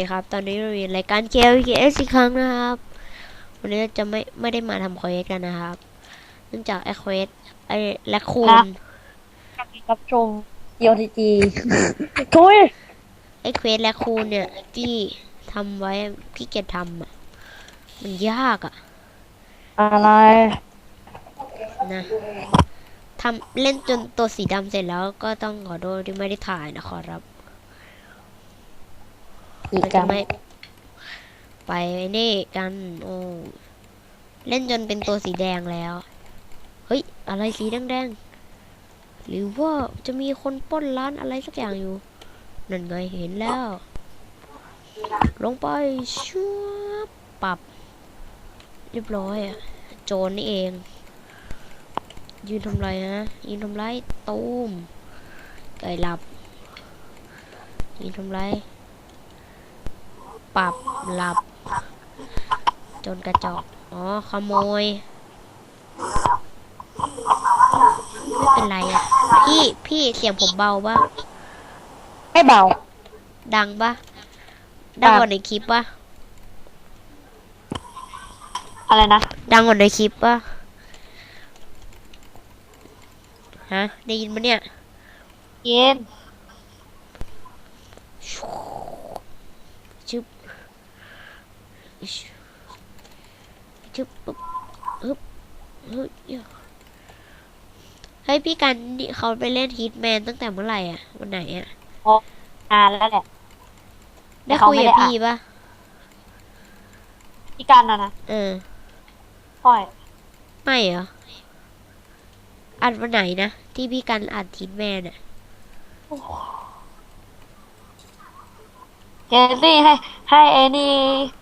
สวัสดีครับ ตอนนี้เราอยู่รายการ k l k s อีกครั้งนะครับ วันนี้เราจะไม่ไม่ได้มาทำเควสกันนะครับ เนื่องจากไอ้เควสไอ้แลคคูครันบรับชม EOTG ทุยไอ้เควสแลคคูนเนี่ย ที่ทำไว้พี่เกียจทำอะ มันยากอะ อะไรนะทำเล่นจนตัวสีดำเสร็จแล้วก็ต้องขอโทษที่ไม่ได้ถ่ายนะขอรับอี กเรากัจะนไม่ไปนี่กันโอ้เล่นจนเป็นตัวสีแดงแล้ว เฮ้ย อะไรสีแดงๆ หรือว่าจะมีคนปล้นร้านอะไรสักอย่างอยู่ นั่นไงเห็นแล้ว ลงไปชัวบปรับ เรียบร้อยอะโจรนี่เอง ยืนทำไรฮะ ยืนทำไรตูมไก่หลับ ยืนทำไร ปรับหลับ จนกระจอก อ๋อ ขโมย ไม่เป็นไรอะ พี่ พี่เสียงผมเบาปะไม่เบา ดังปะดังกว่าในคลิปปะอะไรนะ ดังกว่าในคลิปปะฮะ ได้ยินปะเนี่ยเย็น ชึบ ชึบปึ๊บฮึบฮึบเดี๋ยวเฮ้ยพี่กันนี่เขาไปเล่นฮิตแมนตั้งแต่เมื่อไหร่อะวันไหนอะนานแล้วแหละได้เขาคุยไม่กับได้พี่ปะพี่กันนะนะเออค่อยไม่เหรออัดวันไหนนะที่พี่กันอัดฮิตแมนอะ เจนซี่ให้ให้ไอ้นี่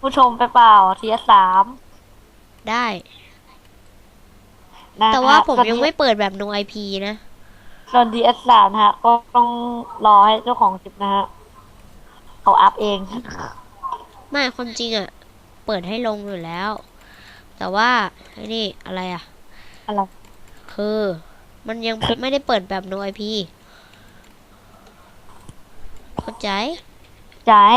ผู้ชมไปเปล่าทีสามได้ นะแต่ว่าฮะผมส่วนยังไม่เปิดแบบ no IP นะ ส่วนดีเอสสามนะฮะ ก็ต้องรอให้เจ้าของคลิปนะฮะเขาอัพเอง ไม่ความจริงอะ เปิดให้ลงอยู่แล้ว แต่ว่าไอ้นี่อะไรอะ อะไร คือ มันยังไม่ได้เปิดแบบ no IP เข้าใจ จ่าย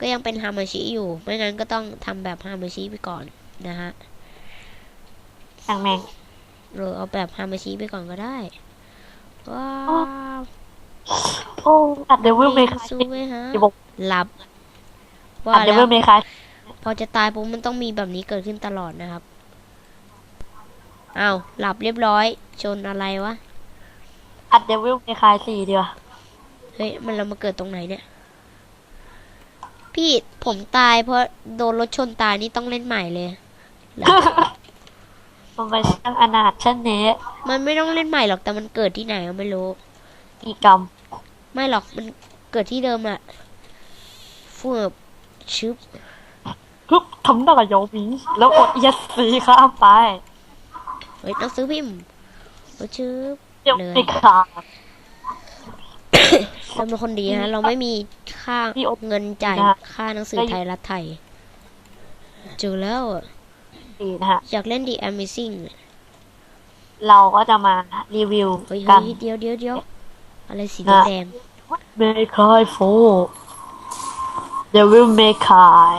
ก็ยังเป็นฮามาชิอยู่ ไม่งั้นก็ต้องทำแบบฮามาชิไปก่อนนะฮะอย่างแมงหรือเอาแบบฮามาชิไปก่อนก็ได้ ว้าอ๋อวโอ้อัดเดวิลเมคาสู้ไหมฮะอย่าบอกหลับว่าอัดเดแล้วิวลเมคาพอจะตายปุ๊บมันต้องมีแบบนี้เกิดขึ้นตลอดนะครับอ้าวหลับเรียบร้อย ชนอะไรวะ อัดเดวิลเมคาสี่ดีกว่าเฮ้ย มันเรามาเกิดตรงไหนเนี่ย พี่ผมตายเพราะโดนรถชนตายนี่ต้องเล่นใหม่เลยเหรอมันไปช่างอนาถชั้นเนี้มันไม่ต้องเล่นใหม่หรอกแต่มันเกิดที่ไหนก็ไม่รู้กี่กรรมไม่หรอกมันเกิดที่เดิมอะฟูบชึบฮึบทำหน้าโยหมีแล้วกดเอสซีข้ามไปเฮ้ยหนังสือพิมพ์โอ้ชึบเดี๋ยวเลยไปขาด เราเป็นคนดีฮะ เราไม่มีค่าพี่โอ๊ตเงินจ่ายนะค่าหนังสือได้อยู่ไทยรัฐไทยเจอแล้วอะดีนะฮะอยากเล่น The Amazing อะเราก็จะมารีวิวเฮ้ยกัเฮ้นยเดี๋ยวเดี๋ยวเดี๋ยวอะไรสีนะแดงเมคายโฟเดวิลเมคาย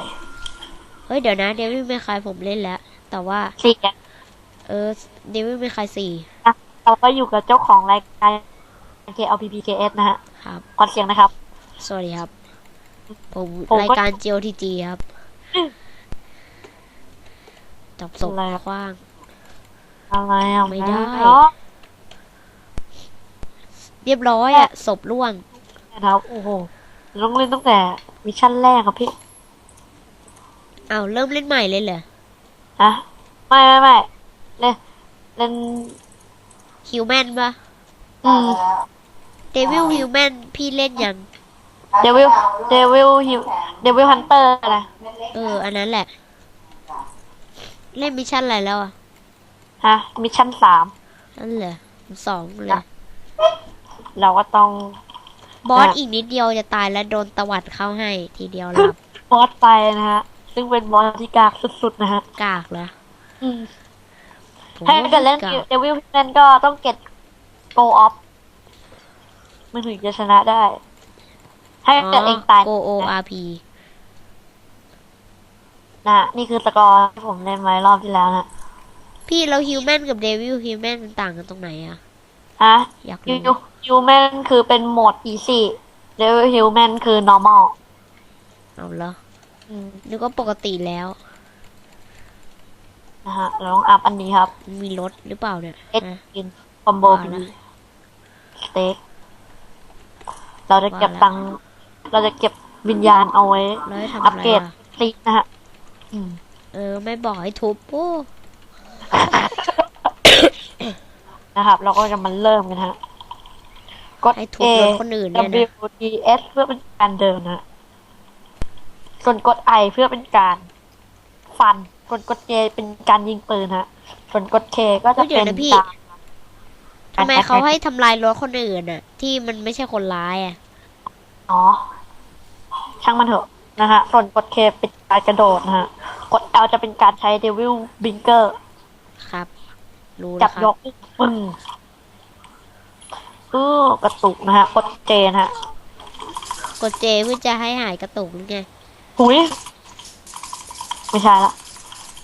ๆเฮ้ย เดี๋ยวนะเดวิลไม่คายผมเล่นแล้ว แต่ว่าสี่เออเดวิลไม่คายสี่นะเราก็อยู่กับเจ้าของรายการ KLPPKS นะฮะ ครับขอเสียงนะครับ สวัสดีครับ ผมผมก็ รายการ GOTG ครับ จับศพอะไรอะคว้าง อะไรอะไม่ได้ เนาะเรียบร้อยอะศพล่วง นะครับโอ้โหต้องเล่นตั้งแต่มิชชั่นแรกครับพี่อ้าวเริ่มเล่นใหม่เลยเหรออะไม่ไม่ไม่เล่นเล่นฮิวแมนปะอืม เดวิลฮิวแมนพี่เล่นยัง เดวิลเดวิลฮิวเดวิลฮันเตอร์อะไรเออ อันนั้นแหละ เล่นมิชชั่นอะไรแล้วอะ ฮะ มิชชั่นสามนั่นเหรอสองเลยจ้ะเราก็ต้อง บอสอะอีกนิดเดียวจะตายแล้วโดนตวัดเข้าให้ทีเดียวหลับบอสไปนะฮะ ซึ่งเป็นบอสที่กากสุดๆนะฮะ กากเหรออืมผมถ้าว่าเกิดเล่นกากเดวิลแมนก็ต้องเก็ตโกออฟ มันถึงจะชนะได้ ให้อ๋อเกิดเองตายโกโออาร์พีนะนี่คือสกอร์ที่ผมเล่นไว้รอบที่แล้วนะพี่เราฮิวแมนกับเดวิลฮิวแมนมันต่างกันตรงไหนอะฮะอยากยูรู้ยูแมนคือเป็นโหมด easy เดวิลฮิวแมนคือ normal เอาเหรออืมนึกว่าปกติแล้วนะฮะเราต้องอัพอันนี้ครับมันมีรถหรือเปล่าเนี่ยเอ็ดฮะกินคอมโบว่าบีละสเต็ก เราจะเก็บว่าละตังค์เราจะเก็บวิญญาณเอาไว้แล้วให้ทำอัปอะไรเกรดอะซีนะฮะอืม เออ ไม่บอกให้ทุบโอ้นะครับ เราก็จะมาเริ่มกันฮะ กด ให้ทุ A บรถคนอื่นเนี่ยนะ W D S เพื่อเป็นการเดินนะส่วนกด I เพื่อเป็นการฟันส่วนกด J เป็นการยิงปืนฮะ ส่วนกด K ก็จะเฮ้ยเดี๋เป็ยวนนะพี่ การ ทำไมเขาให้ทำลายรถคนอื่นอะที่มันไม่ใช่คนร้ายอะอ๋อ ช่างมันเถอะนะฮะส่วนกด K เป็นการกระโดดนะฮะ กด L จะเป็นการใช้ Devil Binker ครับ รู้จัแล้บวครัยบกปึ้งเออกระตุกนะฮะ กด J นะฮะ กดเจเพื่อจะให้หายกระตุกหรือไงหุยไม่ใช่ละ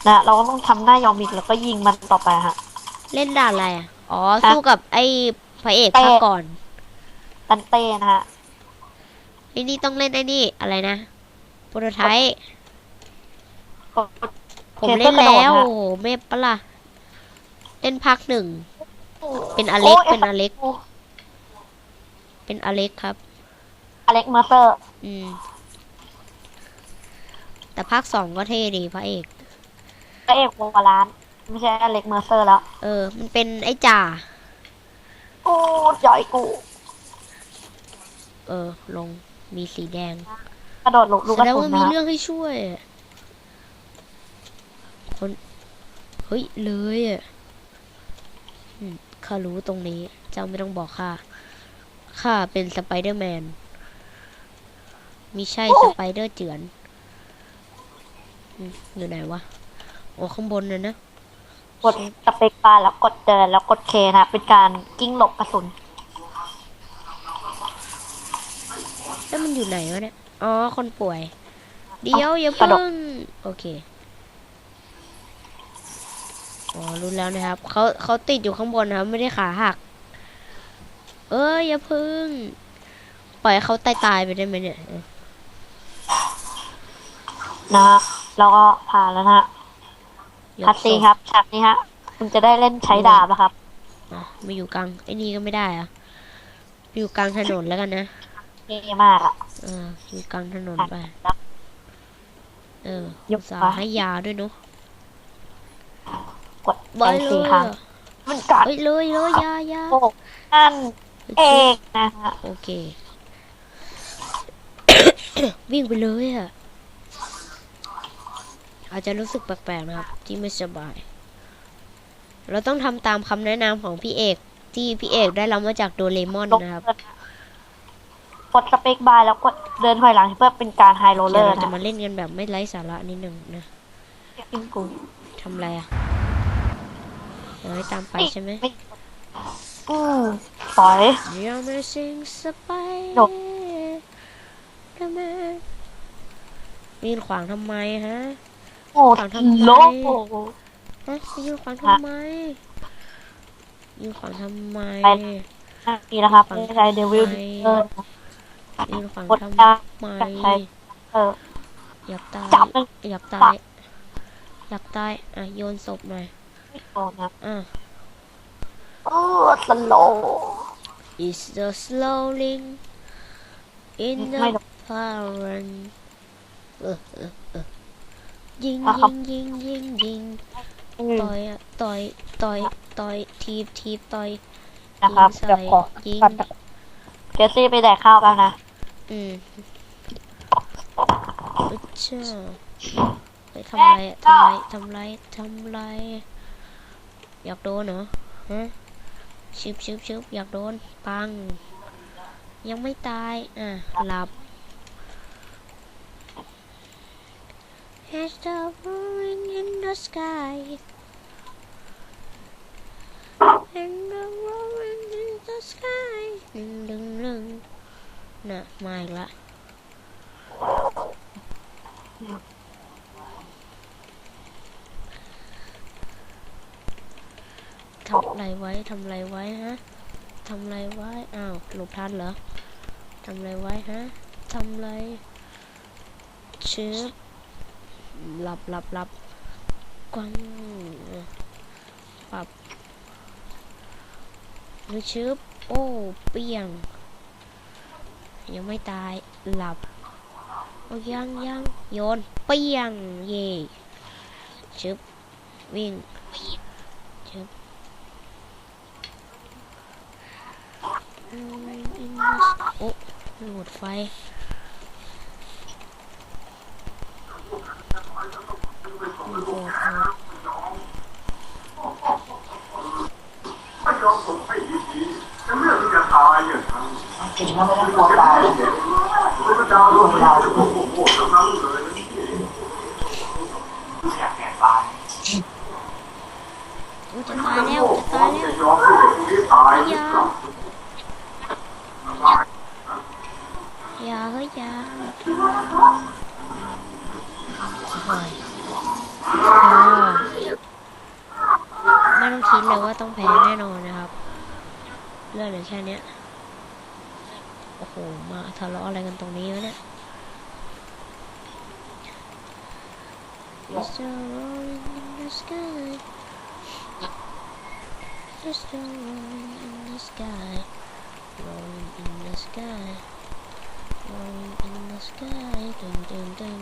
นะเราก็ต้องทำหน้ายอมอีกแล้วก็ยิงมันต่อไปฮะ เล่นด่านอะไรอะ อ๋อฮะสู้กับไอ้พระเอกเตะภาคก่อน ตันเต้นะฮะไอ้นี่ต้องเล่นไอ้นี่อะไรนะโปรโตไทป์กดผมคเล่นแล้วกระโดดฮะโอ้โหเมฟปะล่ะเล่นภาคหนึ่ง เป็นอเล็กโยเป็นอเล็ก เป็นอเล็กครับ อเล็กเมอร์เซอร์ อืม แต่ภาคสองก็เท่ดีพระเอก พระเอกวงวาลาน ไม่ใช่อเล็กเมอร์เซอร์แล้ว เออ มันเป็นไอ้จ่า กูจ่อยกู เออ ลง มีสีแดงกระโดดหลบลูกแสกระดงสุนว่ามีนะเรื่องให้ช่วยอะคน เฮ้ย เลยอะอืมข้ารู้ตรงนี้ เจ้าไม่ต้องบอกข้า ข้าเป็นสไปเดอร์แมนมิใช่สไปเดอร์เจือนอืมอยู่ไหนวะ โอ้ข้างบนนะนะ กดสเปกบาร์แล้วกดเดินแล้วกดเคนะ เป็นการกิ้งหลบกระสุน แล้วมันอยู่ไหนวะเนี่ย อ๋อ คนป่วย เดี๋ยวอย่ากระโดดเพิ่ง โอเค อ๋อ รู้แล้วนะครับ เขาเขาติดอยู่ข้างบนนะครับ ไม่ได้ขาหัก เอ้ยอย่าพึ่ง ปล่อยให้เขาตายตายๆไปได้ไหมเนี่ยเออนะฮะแล้วก็ผ่านแล้วนะ ฮะยกคัตซีศพครับฉากนี้ฮะ คุณจะได้เล่นใช้ดาบนะครับอะมาอยู่กลางไอ้นี่ก็ไม่ได้อะอยู่กลางถนนแล้วกันนะเท่มากอะเอออยู่กลางถนนไปแล้วเออยกสาไปให้ยาด้วยเนาะกดบอยไปเลสี่ยครั้งอะมันกัดเอ้ยเลยเลยยายาโอ้นั่นเองนะฮะโอเค วิ่งไปเลยอะ อาจจะรู้สึกแปลกๆนะครับ ที่ไม่สบาย เราต้องทำตามคำแนะนำของพี่เอก ที่พี่เอกได้รับมาจากโดเรมอนลงนะครับกดสเปกบาร์แล้วกดเดินถอยหลังเพื่อเป็นการไฮโรลเลเดี๋อยวร์เราจะนะมาเล่นกันแบบไม่ไร้สาระนิดหนึ่งนะกิ้งกูทำอะไรอะเดี๋ยวให้ตามไปใช่ไหมไม่อืมถอย You're missing Spider จบ Man ยืนขวางทำไมฮะ โอ้ฝั่งทำไมโลกฮะยืนขวางทำไมยืนขวางทำไมไปนี่นะครับไม่ใช่เดวิลเออยืนขวางกดทำดาไมใช้เอออยากตายจับมันอยากตายอยากตายอะโยนศพหน่อยไม่โดนนะอะเออสโล It's the slowing in ไม่ the โดน current เออเออเออ ยิงอะครัยิบงยิงยิงยิงอืมต่อยอะต่อยต่อยต่อยทีบทีบต่อยนะครับยิงใส่เดี๋ยวขอยิงก่อนนะเจสซี่ไปแดกข้าวแล้วนะอืมอึดเจ้าไปทำไรอะทำไรทำไรทำไรอยากโดนเหรอฮะชิบชิบชิบอยากโดนปัง ยังไม่ตายอะหลับ Has the rolling in the sky and the rolling in the sky ดึงดึงดึงน่ะมาอีกละทำอะไรไว้ทำอะไรไว้ฮะทำอะไรไว้อ้าวหลบทับหลับหลับหลับกวางปรับหรือชึบโอ้เปียง ยังไม่ตายหลับโอ้ยังยังโยนเปียงเย่ชึบวิ่งชึบอืมอินโอ้หมดไฟ หมดหมดไม่ยอมส่งให้ดีๆจะเลือกที่จะตายอย่างนั้นจริงๆไม่ต้องกลัวตายพระเจ้าร่วมเราจะโอ้โหทั้งนั้นเลยอยากแก่ตายโอ้จะตายแล้วจะตายแล้วยอมให้เด็กคนนี้ตายหรือเปล่าอย่าเฮ้ยอย่า ไม่ต้องคิดเลยว่าต้องแพ้แน่นอนนะครับ เลือดเหลือแค่เนี้ยโอ้โห มาทะเลาะอะไรกันตรงนี้วะเนี่ย Just a rolling in the sky Just a rolling in the sky Rolling in the sky Rolling in the sky Dun dun dun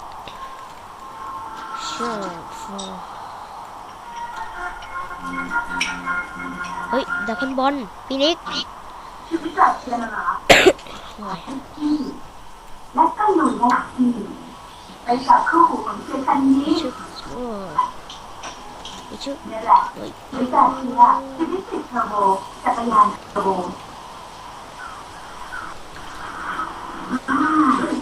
เฮ้ยดักคอนบอลพี่นิกชีวิตแบบเชียร์นะโอ้ยที่และก็อยู่ในหลักทีมไปกับคู่หูของเชียร์คันนี้ชึบโอ้ยไปชึบนี่แหละเฮ้ยชีวิตแบบเชียร์ชีวิตติดเทอร์โบจักรยานเทอร์โบ น้ำเลย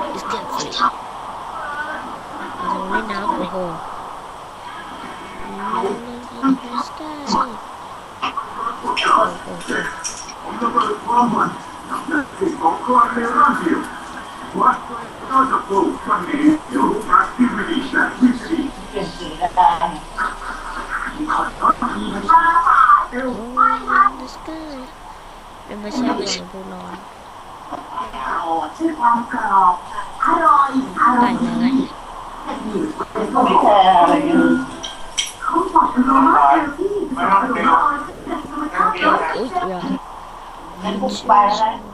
Let's get free เราเล่นน้ำโอ้โห Rolling in the sky โอ้โห ผมจะเปิดความมันสิ่งของกลางในร่างเดียววัดก็จะปลูกวันนี้เดี๋ยวรู้รักที่ไม่ดีแต่ที่สี่ เปลี่ยนสีแล้วกัน Rolling in the sky เป็ นไม่ใช่บอลบูร้อนชื่อความกรอบอร่อยอร่ไก่อยเลยไม่แคร์อะไรเลยเขาบอกเลยว่าเซลฟี่สองหนุ่มออยธรรมชาติอุ้ยเดี๋ยวงั้นปุ๊บไปแล้ว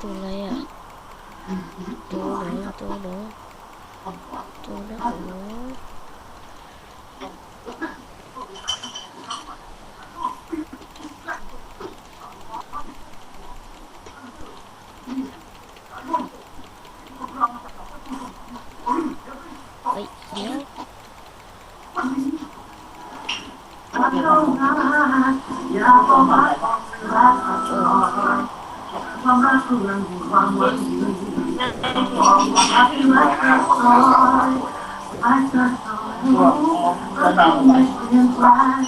ตัวอะไรอะตัวไหนอะตัวหนูตัวหน้าหนูเฮ้ยเดี๋ยวอย่าบอกว่ารักควา มรักคือความหวังดีความรักที่รักอยอายก็ต้องไม่เปลี่ยนแปลง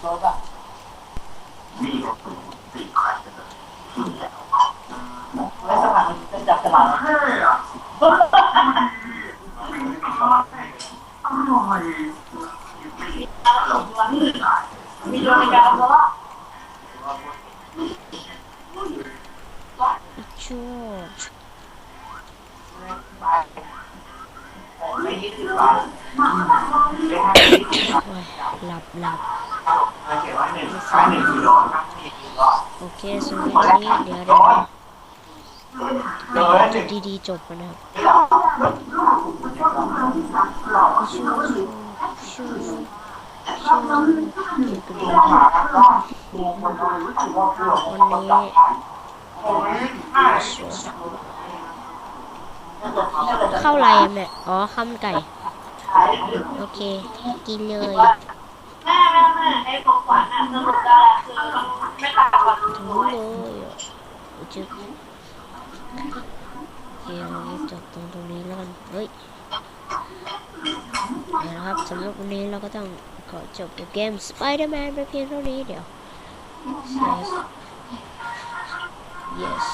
โซ่แบบนี่ก็ติดใครกันเลยไม่รจะจับสมัครแค่อะร่อยมีโดนในการแล้ว ชั่วหลับหลับโอเคสำหรับวันนี้เดี๋ยวเดี๋ยวโดดีๆจบกันนะครับหล่อชูชูชูชูเราเราลืมท่าหนึ่งกันกิโลหาวันนี้ เข้าอะไรอะแม่อ๋อข้าวมันไก่ โอเค กินเลยแม่แม่แม่ไอ้ของขวัญอะสรุปแล้วคือไม่ต่างกันถึงเลยจึ๊บโอเคเราจบตรงตรงนี้แล้วกัน เฮ้ยเอาละครับสำหรับวันนี้เราก็ต้องขอจบเกม Spider-Man ไปเพียงเท่านี้เดี๋ยว yes yes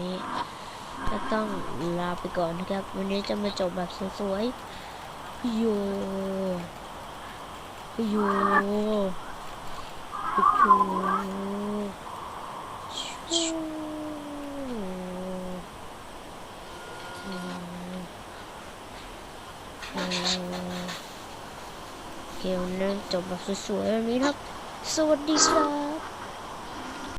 นี้ก็ต้องลาไปก่อนนะครับ วันนี้จะมาจบแบบสวยๆโยโยโอ้โหชิวอืมอืมโอเคนนี้จบแบบสวยๆแบบนี้ครับ สวัสดีครับ